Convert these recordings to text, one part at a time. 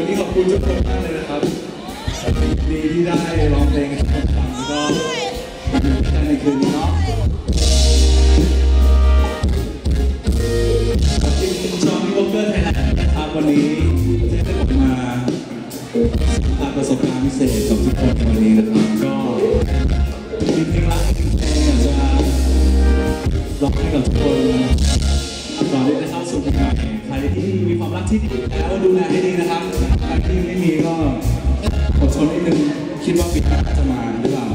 วันนี้ขอบคุณทุกคนมากเลยนะครับดีที่ได้ร้องเพลงให้ฟังแล้วก็อยู่ด้วยกันในคืนนี้เนาะขอบคุณจอห์นวอลเกอร์ไทยแลนด์นะครับวันนี้ ที่ดีแล้วดูแลให้ดีนะครับใครที่ไม่มีก็อดทนนิดนึงคิดว่าปีหน้าจะมาหรือเปล่า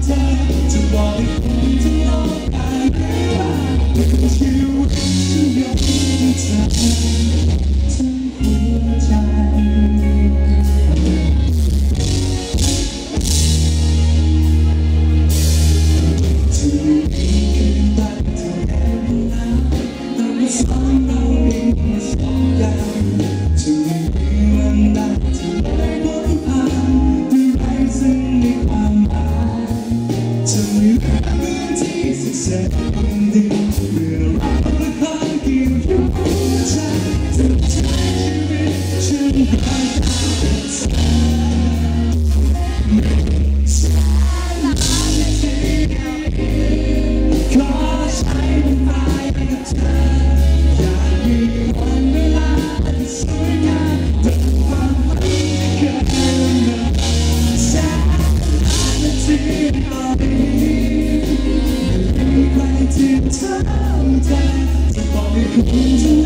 time. 你平静。